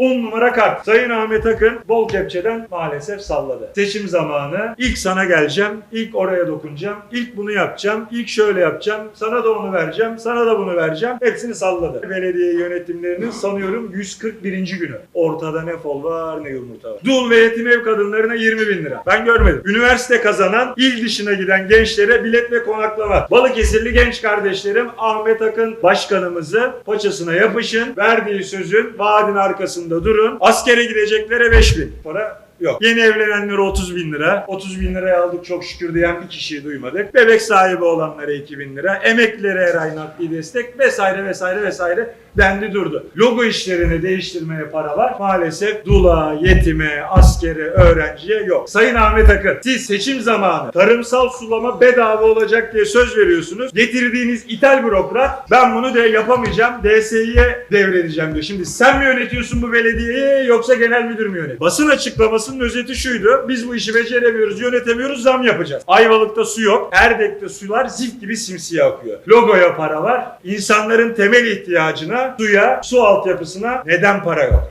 10 numara kart. Sayın Ahmet Akın bol kepçeden maalesef salladı. Seçim zamanı. İlk sana geleceğim. ilk oraya dokunacağım. ilk bunu yapacağım. ilk şöyle yapacağım. Sana da onu vereceğim. Sana da bunu vereceğim. Hepsini salladı. Belediye yönetimlerinin sanıyorum 141. günü. Ortada ne fol var ne yumurta var. Dul ve yetim ev kadınlarına 20 bin lira. Ben görmedim. Üniversite kazanan, il dışına giden gençlere bilet ve konaklama. Balıkesirli genç kardeşlerim Ahmet Akın başkanımızı paçasına yapışın. Verdiği sözün vaadin arkasında durun. Askere gideceklere 5 bin. Para Yok. Yeni evlenenlere 30 bin lira. 30 bin liraya aldık çok şükür diyen bir kişiyi duymadık. Bebek sahibi olanlara 2 bin lira. Emeklilere her ay nakdi destek vesaire vesaire vesaire dendi durdu. Logo işlerini değiştirmeye para var. Maalesef dula, yetime, askere, öğrenciye yok. Sayın Ahmet Akın siz seçim zamanı tarımsal sulama bedava olacak diye söz veriyorsunuz. Getirdiğiniz ithal bürokrat ben bunu de yapamayacağım DSİ'ye devredeceğim diyor. Şimdi sen mi yönetiyorsun bu belediyeyi yoksa genel müdür mü yönetiyor? Basın açıklamasının özeti şuydu. Biz bu işi beceremiyoruz, yönetemiyoruz, zam yapacağız. Ayvalık'ta su yok. Erdek'te sular zift gibi simsiyah akıyor. Logoya para var. İnsanların temel ihtiyacına, suya, su altyapısına neden para yok?